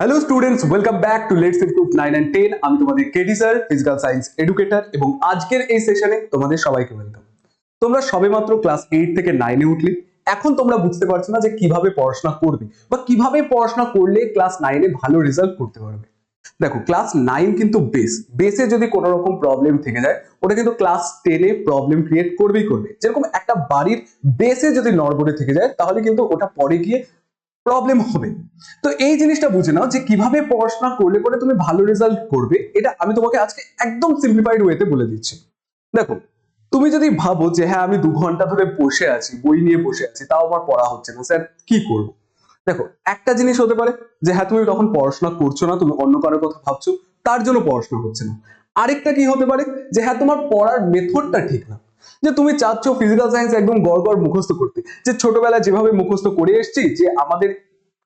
Hello students welcome back to let's improve nine and ten আমি তোমাদের KD sir physical science educator এবং আজকের এই সেশনে তোমাদের সবাইকে ওয়েলকাম তোমরা সবেমাত্র ক্লাস এইট থেকে নাইনে উঠলে। এখন তোমরা বুঝতে পারছ না যে কীভাবে পড়াশোনা করবে বা কীভাবে পড়াশোনা করলে ক্লাস নাইনে ভালো রেজাল্ট করতে পারবে। দেখো ক্লাস নাইন কিন্তু বেস বেসে যদি কোনো রকম প্রবলেম থেকে যায়, ওটা কিন্তু ক্লাস টেনে প্রবলেম ক্রিয়েট করবেই করবে। যেরকম একটা বাড়ির বেসে যদি নড়বড়ে থেকে যায়, তাহলে কিন্তু ওটা পরে গিয়ে প্রবলেম হবে। তো এই জিনিসটা বুঝে নাও যে কীভাবে পড়াশোনা করলে পরে তুমি ভালো রেজাল্ট করবে, এটা আমি তোমাকে আজকে একদম সিম্পলিফাইড ওয়েতে বলে দিচ্ছি। দেখো, তুমি যদি ভাবো যে হ্যাঁ আমি দু ঘণ্টা ধরে বসে আছি, বই নিয়ে বসে আছি, তাও আমার পড়া হচ্ছে না, স্যার কি করব? দেখো, একটা জিনিস হতে পারে যে হ্যাঁ তুমি তখন পড়াশোনা করছ না, তুমি অন্য কারোর কথা ভাবছ, তার জন্য পড়াশোনা হচ্ছে না। আরেকটা কি হতে পারে যে হ্যাঁ তোমার পড়ার মেথডটা ঠিক না। যে তুমি চাচ্ছ ফিজিক্যাল সায়েন্স একদম গড় গড় মুখস্থ করতে। যে ছোটবেলায় যেভাবে মুখস্থ করে এসেছি, যে আমাদের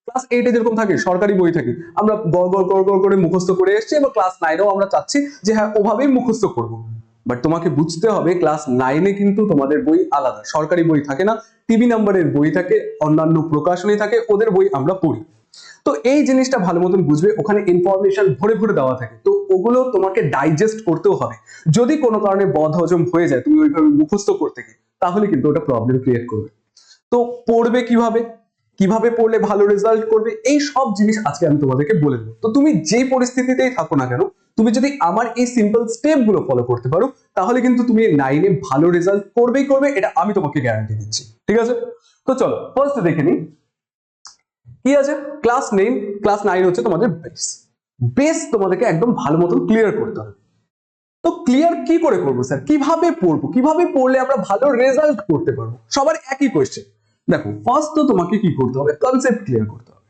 ক্লাস এইটে যেরকম থাকে, সরকারি বই থাকে, আমরা গড় গড় গড় গড় করে মুখস্থ করে এসেছি এবং ক্লাস নাইনেও আমরা চাচ্ছি যে হ্যাঁ ওভাবেই মুখস্থ করব। বাট তোমাকে বুঝতে হবে ক্লাস নাইনে কিন্তু তোমাদের বই আলাদা। সরকারি বই থাকে না টিভি নাম্বারের বই থাকে, অন্যান্য প্রকাশনী থাকে, ওদের বই আমরা পড়ি। তো এই জিনিসটা ভালো মতন বুঝবে, ওখানে ইনফরমেশন ভরে ভরে দেওয়া থাকে। তো ওগুলো তোমাকে ডাইজেস্ট করতেও হবে। যদি কোনো কারণে বদ হজম হয়ে যায়, তুমি ওইভাবে মুখস্থ করতে গিয়ে, তাহলে কিন্তু ওটা প্রবলেম ক্রিয়েট করবে। তো পড়বে কীভাবে? কীভাবে পড়লে ভালো রেজাল্ট করবে? এই সব জিনিস আজকে আমি তোমাদেরকে বলে দেবো। তো তুমি যে পরিস্থিতিতেই থাকো না কেন, তুমি যদি আমার এই সিম্পল স্টেপগুলো ফলো করতে পারো, তাহলে কিন্তু তুমি নাইনে ভালো রেজাল্ট করবেই করবে, এটা আমি তোমাকে গ্যারান্টি দিচ্ছি। ঠিক আছে? তো চলো ফার্স্ট দেখে নিই। কি আছে? ক্লাস নেইন ক্লাস নাইন হচ্ছে তোমাদের বেস বেস তোমাদেরকে একদম ভালো মতন ক্লিয়ার করতে হবে। তো ক্লিয়ার কি করে করব স্যার কীভাবে পড়ব? কীভাবে পড়লে আমরা ভালো রেজাল্ট করতে পারব? সবার একই কোয়েশ্চেন দেখো ফার্স্ট তো তোমাকে কি করতে হবে? কনসেপ্ট ক্লিয়ার করতে হবে।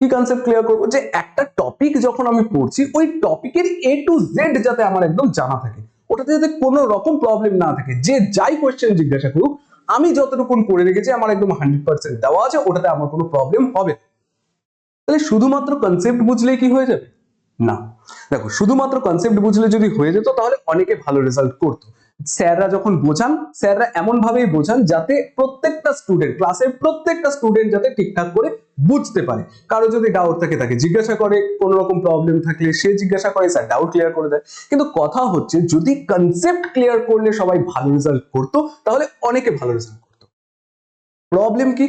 কি কনসেপ্ট ক্লিয়ার করব? যে একটা টপিক যখন আমি পড়ছি, ওই টপিকের এ টু জেড যাতে আমার একদম জানা থাকে। ওটাতে যাতে কোনো রকম প্রবলেম না থাকে। যে যাই কোয়েশ্চেন জিজ্ঞাসা করুক আমি যতটুকু করে রেখেছি, আমার একদম হান্ড্রেড পার্সেন্ট দেওয়া আছে, ওটাতে আমার কোনো প্রবলেম হবে তাহলে শুধুমাত্র কনসেপ্ট বুঝলে কি হয়ে যাবে? না। দেখো, শুধুমাত্র কনসেপ্ট বুঝলে যদি হয়ে যেত, তাহলে অনেকে ভালো রেজাল্ট করতো। স্যাররা যখন বোঝান, স্যাররা এমন ভাবেই বোঝান যাতে প্রত্যেকটা স্টুডেন্ট ক্লাসের প্রত্যেকটা স্টুডেন্ট যাতে ঠিকঠাক করে বুঝতে পারে। কারও যদি ডাউট থাকে তাকে জিজ্ঞাসা করে, কোন রকম প্রবলেম থাকলে সে জিজ্ঞাসা করে, স্যার ডাউট ক্লিয়ার করে দেয়। কিন্তু কথা হচ্ছে, যদি কনসেপ্ট ক্লিয়ার করলে সবাই ভালো রেজাল্ট করতো, তাহলে অনেকে ভালো রেজাল্ট করতো। প্রবলেম কি?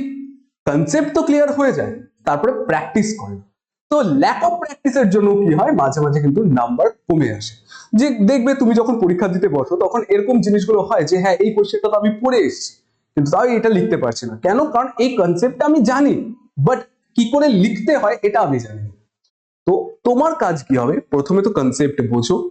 কনসেপ্ট তো ক্লিয়ার হয়ে যায়, তারপরে প্র্যাকটিস করে। তো ল্যাক অফ প্র্যাকটিসের জন্য কি হয়? মাঝে মাঝে কিন্তু নাম্বার কমে আসে। যে দেখবে তুমি যখন পরীক্ষা দিতে বসো, তখন এরকম জিনিসগুলো হয় যে হ্যাঁ এই কোশ্চেনটা তো আমি পড়ে এসেছি। কিন্তু তাও এটা লিখতে পারছি না। কেন? কারণ এই কনসেপ্টটা আমি জানি। বাট কি করে লিখতে হয়, এটা আমি জানি তো তোমার কাজ কি হবে? প্রথমে তো কনসেপ্ট বোঝো।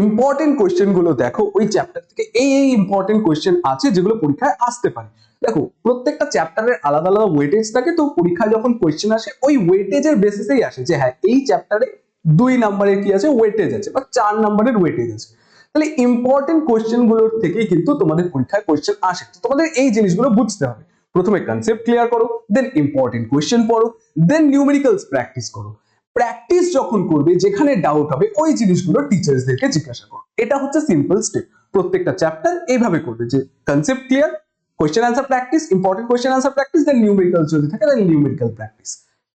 ইম্পর্টেন্ট কোয়েশ্চেনগুলো দেখো, ওই চ্যাপ্টার থেকে এই এই ইম্পর্টেন্ট কোয়েশ্চেন আছে যেগুলো পরীক্ষায় আসতে পারে। দেখো, প্রত্যেকটা চ্যাপ্টারের আলাদা আলাদা ওয়েটেজ থাকে, তো পরীক্ষায় যখন কোয়েশ্চেন আসে, ওই ওয়েটেজের বেসিসেই আসে যে হ্যাঁ এই চ্যাপ্টারে দুই নাম্বারের কি আছে? ওয়েটেজ আছে, বা চার নাম্বারের ওয়েটেজ আছে। তাহলে ইম্পর্টেন্ট কোয়েশ্চেনগুলোর থেকেই কিন্তু তোমাদের পরীক্ষায় কোয়েশ্চেন আসে। তো তোমাদের এই জিনিসগুলো বুঝতে হবে। প্রথমে কনসেপ্ট ক্লিয়ার করো দেন ইম্পর্টেন্ট কোয়েশ্চেন পড়ো দেন নিউমেরিক্যালস প্র্যাকটিস করো। প্র্যাকটিস যখন করবে, যেখানে ডাউট হবে, ওই জিনিসগুলো টিচার্সদেরকে জিজ্ঞাসা করো। এটা হচ্ছে সিম্পল স্টেপ প্রত্যেকটা চ্যাপ্টার এইভাবে করবে যে concept clear question answer practice important question answer practice then numerical যদি থাকে দেন নিউমেরিক্যাল প্র্যাকটিস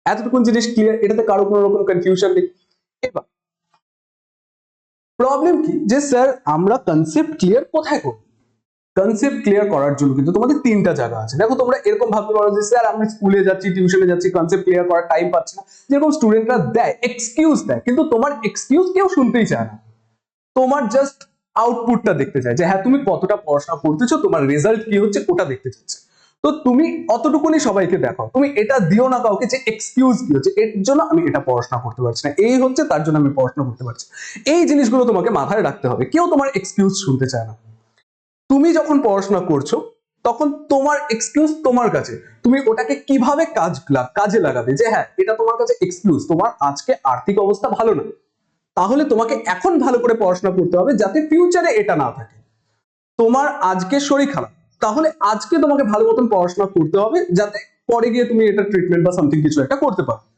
এতটুকুন জিনিস ক্লিয়ার এটাতে কারও কোনো রকম কনফিউশন নেই। এবার প্রবলেম কি? যে স্যার আমরা কনসেপ্ট ক্লিয়ার কোথায় করব? কনসেপ্ট ক্লিয়ার করার জন্য কিন্তু তোমাদের তিনটা জায়গা আছে। দেখো তোমরা এরকম ভাবতে পারো যে, স্যার, আমি স্কুলে যাচ্ছি টিউশনে যাচ্ছি কনসেপ্ট ক্লিয়ার করার টাইম পাচ্ছি না। যেরকম স্টুডেন্টরা দেয় এক্সকিউজ দেয়, কিন্তু তোমার এক্সকিউজ কেউ শুনতেই চায় না। তোমার জাস্ট আউটপুটটা দেখতে চায় যে হ্যাঁ তুমি কতটা পড়াশোনা করতেছো, তোমার রেজাল্ট কি হচ্ছে, ওটা দেখতে চাচ্ছে। তো তুমি অতটুকুনি সবাইকে দেখো তুমি এটা দিও না কাউকে যে এক্সকিউজ কি হচ্ছে, এর জন্য আমি এটা পড়াশোনা করতে পারছি না, এই হচ্ছে তার জন্য আমি পড়াশোনা করতে পারছি এই জিনিসগুলো তোমাকে মাথায় রাখতে হবে। কেউ তোমার এক্সকিউজ শুনতে চায় না। তুমি যখন পড়াশোনা করছ, তখন তোমার এক্সকিউজ তোমার কাছে। তুমি ওটাকে কীভাবে কাজ কাজে লাগাবে? যে হ্যাঁ এটা তোমার কাছে এক্সকিউজ তোমার আজকে আর্থিক অবস্থা ভালো না। তাহলে তোমাকে এখন ভালো করে পড়াশোনা করতে হবে যাতে ফিউচারে এটা না থাকে। তোমার আজকে শরীর খারাপ, তাহলে আজকে তোমাকে ভালো মতন পড়াশোনা করতে হবে যাতে পরে গিয়ে তুমি এটা ট্রিটমেন্ট বা সামথিং কিছু একটা করতে পারো।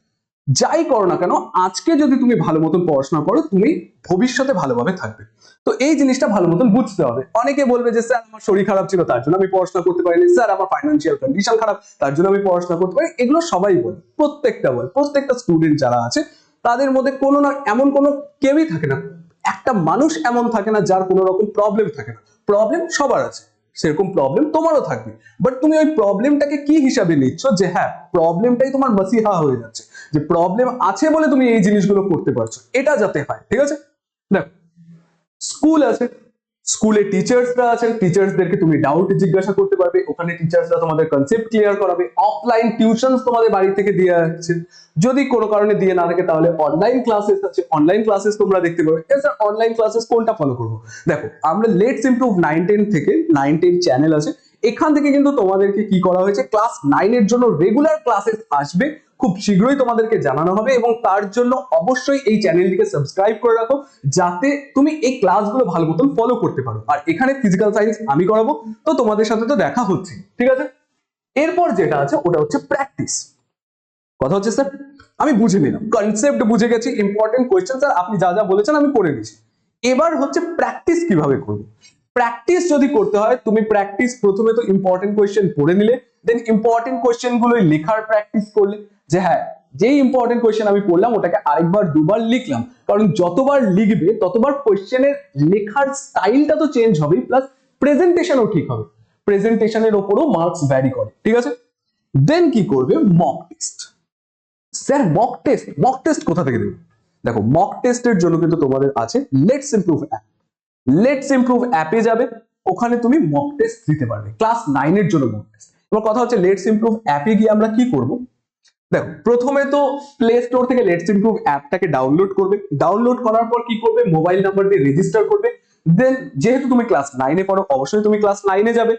যাই করো না কেন, আজকে যদি তুমি ভালো মতন পড়াশোনা করো, তুমি ভবিষ্যতে ভালোভাবে থাকবে। তো এই জিনিসটা ভালো মতন বুঝতে হবে। অনেকে বলবে যে, স্যার, আমার শরীর খারাপ ছিল, তার জন্য আমি পড়াশোনা করতে পারিনি। স্যার, আমার ফাইন্যান্সিয়াল কন্ডিশন খারাপ, তার জন্য আমি পড়াশোনা করতে পারি এগুলো সবাই বলে, প্রত্যেকটা বলে। প্রত্যেকটা স্টুডেন্ট যারা আছে, তাদের মধ্যে কোনো না, এমন কোনো কেউই থাকে না। একটা মানুষ এমন থাকে না যার কোনো রকম প্রবলেম থাকে না। প্রবলেম সবার আছে। সেরকম প্রবলেম তোমারও থাকবে। বাট তুমি ওই প্রবলেমটাকে কি হিসাবে নিচ্ছ? যে হ্যাঁ প্রবলেমটাই তোমার মাসিহা হয়ে যাচ্ছে। যে প্রবলেম আছে বলে তুমি এই জিনিসগুলো করতে পারছ। এটা যাতে হয়, ঠিক আছে? দেখো স্কুল আছে। স্কুলে টিচার্সরা আছেন টিচার্সদেরকে তুমি ডাউট জিজ্ঞাসা করতে পারবে। ওখানে টিচার্সরা তোমাদের কনসেপ্ট ক্লিয়ার করাবে। অফলাইন টিউশনস তোমাদের বাড়ি থেকে দিয়ে আছে যদি কোনো কারণে দিয়ে না থাকে, তাহলে অনলাইন ক্লাসেস আছে। অনলাইন ক্লাসেস তোমরা দেখতে পাবে। স্যার অনলাইন ক্লাসেস কোনটা ফলো করব? দেখো, আমরা লেটস ইমপ্রুভ নাইন টেন থেকে নাইন টেন চ্যানেল আছে। এখান থেকে কিন্তু তোমাদেরকে কি করা হয়েছে? ক্লাস নাইনের জন্য রেগুলার ক্লাসেস আসবে। খুব শীঘ্রই তোমাদেরকে জানানো হবে এবং তার জন্য অবশ্যই এই চ্যানেলটিকে সাবস্ক্রাইব করে রাখো, যাতে তুমি এই ক্লাসগুলো ভালো মতন ফলো করতে পারো। আর এখানে ফিজিক্যাল সায়েন্স আমি করাবো, তো তোমাদের সাথে তো দেখা হচ্ছে। ঠিক আছে? এরপর যেটা আছে, ওটা হচ্ছে প্র্যাকটিস কথা হচ্ছে স্যার আমি বুঝে নিলাম। কনসেপ্ট বুঝে গেছি ইম্পর্টেন্ট কোয়েশ্চেন স্যার আপনি যা যা বলেছেন আমি করে নিয়েছি। এবার হচ্ছে প্র্যাকটিস কীভাবে করব? প্র্যাকটিস যদি করতে হয়, তুমি প্র্যাকটিস প্রথমে তো ইম্পর্টেন্ট কোয়েশ্চেন পড়ে নিলে দেন ইম্পর্টেন্ট কোয়েশ্চেনগুলো লেখার প্র্যাকটিস করলে, যে হ্যাঁ যেই ইম্পর্টেন্ট কোয়েশ্চেন আমি পড়লাম, ওটাকে আরেকবার দুবার লিখলাম। কারণ যতবার লিখবে, ততবার কোয়েশ্চেনের লেখার স্টাইলটা তো চেঞ্জ হবে প্লাস প্রেজেন্টেশনও ঠিক হবে। প্রেজেন্টেশনের ওপরও মার্কস ভ্যারি করে, ঠিক আছে? দেন কি করবে? Mock test sir mock test mock test কোথা থেকে দেবে? দেখো মক টেস্টের জন্য কিন্তু তোমাদের আছে let's improve app let's improve অ্যাপে যাবে, ওখানে তুমি মক টেস্ট দিতে পারবে ক্লাস নাইনের জন্য মক টেস্ট এবার কথা হচ্ছে লেটস ইমপ্রুভ অ্যাপে গিয়ে আমরা কি করব? দেখো, প্রথমে তো প্লে স্টোর থেকে লেটস ইমপ্রুভ অ্যাপটাকে ডাউনলোড করবে। ডাউনলোড করার পর কি করবে? মোবাইল নাম্বার দিয়ে রেজিস্টার করবে। দেন যেহেতু তুমি ক্লাস নাইনে পড়ো, অবশ্যই তুমি ক্লাস নাইনে যাবে।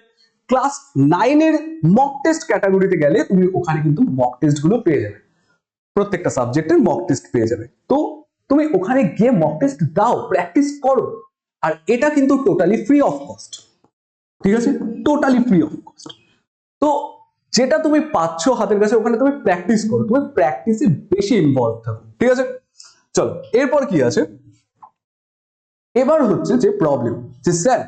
ক্লাস নাইনের মক টেস্ট ক্যাটাগরিতে গেলে তুমি ওখানে কিন্তু মক টেস্টগুলো পেয়ে যাবে। প্রত্যেকটা সাবজেক্টের মক টেস্ট পেয়ে যাবে। তো তুমি ওখানে গিয়ে মক টেস্ট দাও প্র্যাকটিস করো। আর এটা কিন্তু টোটালি ফ্রি অফ কস্ট ঠিক আছে? টোটালি ফ্রি অফ কস্ট তো যেটা তুমি পাচ্ছ হাতের কাছে, ওখানে তুমি প্র্যাকটিস করো তুমি প্র্যাকটিসে বেশি ইনভলভ থাকো, ঠিক আছে? চলো, এরপর কি আছে? এবার হচ্ছে যে প্রবলেম যে স্যার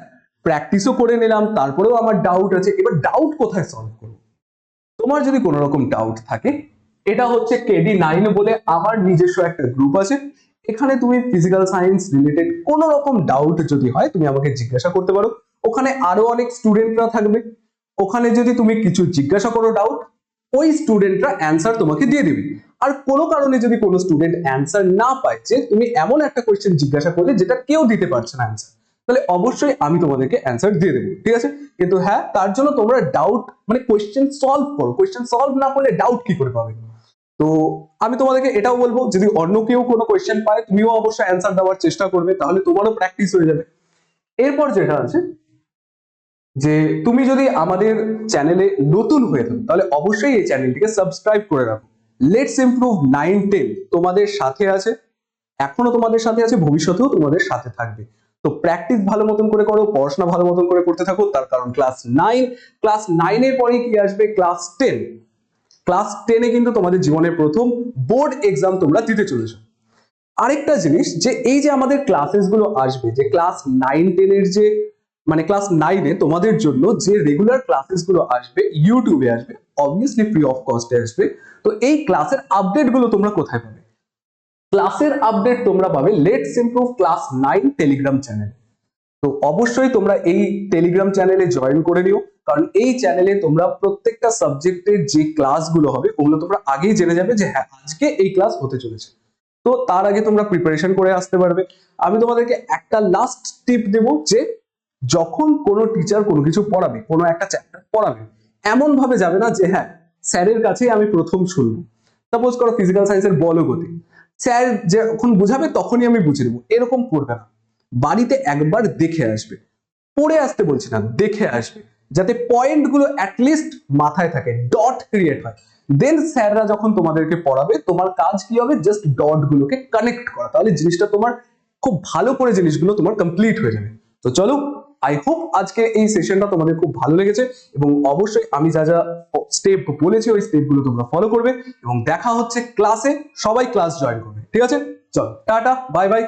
প্র্যাকটিসও করে নিলাম, তারপরেও আমার ডাউট আছে, এবার ডাউট কোথায় সলভ করব? তোমার যদি কোনো রকম ডাউট থাকে, এটা হচ্ছে কেডি নাইন বলে আমার নিজস্ব একটা গ্রুপ আছে এখানে তুমি ফিজিক্যাল সায়েন্স রিলেটেড কোনো রকম ডাউট যদি হয়, তুমি আমাকে জিজ্ঞাসা করতে পারো। ওখানে আরও অনেক স্টুডেন্টরা থাকবে। ওখানে যদি তুমি কিছু জিজ্ঞাসা করো ডাউট ওই স্টুডেন্টরা অ্যান্সার তোমাকে দিয়ে দিবে। আর কোনো কারণে যদি কোনো স্টুডেন্ট অ্যান্সার না পায়, যে তুমি এমন একটা কোয়েশ্চেন জিজ্ঞাসা করলে যেটা কেউ দিতে পারছে না অ্যান্সার তাহলে অবশ্যই আমি তোমাদেরকে অ্যান্সার দিয়ে দেবো, ঠিক আছে? কিন্তু হ্যাঁ তার জন্য তোমরা ডাউট মানে কোয়েশ্চেন সলভ করো। কোয়েশ্চেন সলভ না করলে ডাউট কি করে পাবে? তো আমি তোমাদেরকে এটাও বলব, যদি অন্য কেউ কোনো কোয়েশ্চেন পায়, তুমিও অবশ্যই অ্যান্সার দেওয়ার চেষ্টা করবে, তাহলে তোমারও প্র্যাকটিস হয়ে যাবে। এরপর যেটা আছে, যে তুমি যদি আমাদের চ্যানেলে নতুন হয়ে থাকো, তাহলে অবশ্যই এই চ্যানেলটিকে সাবস্ক্রাইব করে রাখো। লেটস ইমপ্রুভ নাইন টেন তোমাদের সাথে আছে, এখনও তোমাদের সাথে আছে, ভবিষ্যতেও তোমাদের সাথে থাকবে। তো প্র্যাকটিস ভালো মতন করে করো, পড়াশোনা ভালো মতন করে করতে থাকো, তার কারণ ক্লাস নাইন ক্লাস নাইনের পরে কি আসবে? ক্লাস টেন ক্লাস টেনে কিন্তু তোমাদের জীবনের প্রথম বোর্ড এক্সাম তোমরা দিতে চলেছো। আরেকটা জিনিস যে এই যে আমাদের ক্লাসেসগুলো আসবে, যে ক্লাস নাইন টেনের যে মানে ক্লাস নাইনে তোমাদের জন্য যে রেগুলার ক্লাসেসগুলো আসবে ইউটিউবে আসবে অবভিয়াসলি ফ্রি অফ কস্টে আসবে, তো এই ক্লাসের আপডেটগুলো তোমরা কোথায় পাবে? ক্লাসের আপডেট তোমরা পাবে let's improve class nine telegram channel তো অবশ্যই তোমরা এই টেলিগ্রাম চ্যানেলে জয়েন করে নিও। কারণ এই চ্যানেলে তোমরা প্রত্যেকটা সাবজেক্টের যে ক্লাসগুলো হবে, ওগুলো তোমরা আগেই জেনে যাবে যে হ্যাঁ আজকে এই ক্লাস হতে চলেছে। তো তার আগে তোমরা প্রিপারেশন করে আসতে পারবে। আমি তোমাদেরকে একটা লাস্ট টিপ দেব যে যখন কোনো টিচার কোনো কিছু পড়াবে, কোনো একটা চ্যাপ্টার পড়াবে, এমন ভাবে যাবে না যে হ্যাঁ স্যারের কাছেই আমি প্রথম শুনব। সাপোজ করো ফিজিক্যাল সায়েন্সের বলগতি স্যার যখন বুঝাবে তখনই আমি বুঝে নেব। এরকম করবে না। বাড়িতে একবার দেখে আসবে। পড়ে আসতে বলছি না, দেখে আসবে। যাতে পয়েন্টগুলো অ্যাটলিস্ট মাথায় থাকে ডট ক্রিয়েট হয়। দেন স্যাররা যখন তোমাদেরকে পড়াবে, তোমার কাজ কি হবে? জাস্ট ডট গুলোকে কানেক্ট করা। তাহলে জিনিসটা তোমার খুব ভালো করে জিনিসগুলো তোমার কমপ্লিট হয়ে যাবে। তো চলো আই হোপ আজকে এই সেশনটা তোমাদের খুব ভালো লেগেছে এবং অবশ্যই আমি যা যা স্টেপ বলেছি, ওই স্টেপগুলো তোমরা ফলো করবে এবং দেখা হচ্ছে ক্লাসে সবাই ক্লাস জয়েন করবে। ঠিক আছে? চলো, টাটা বাই বাই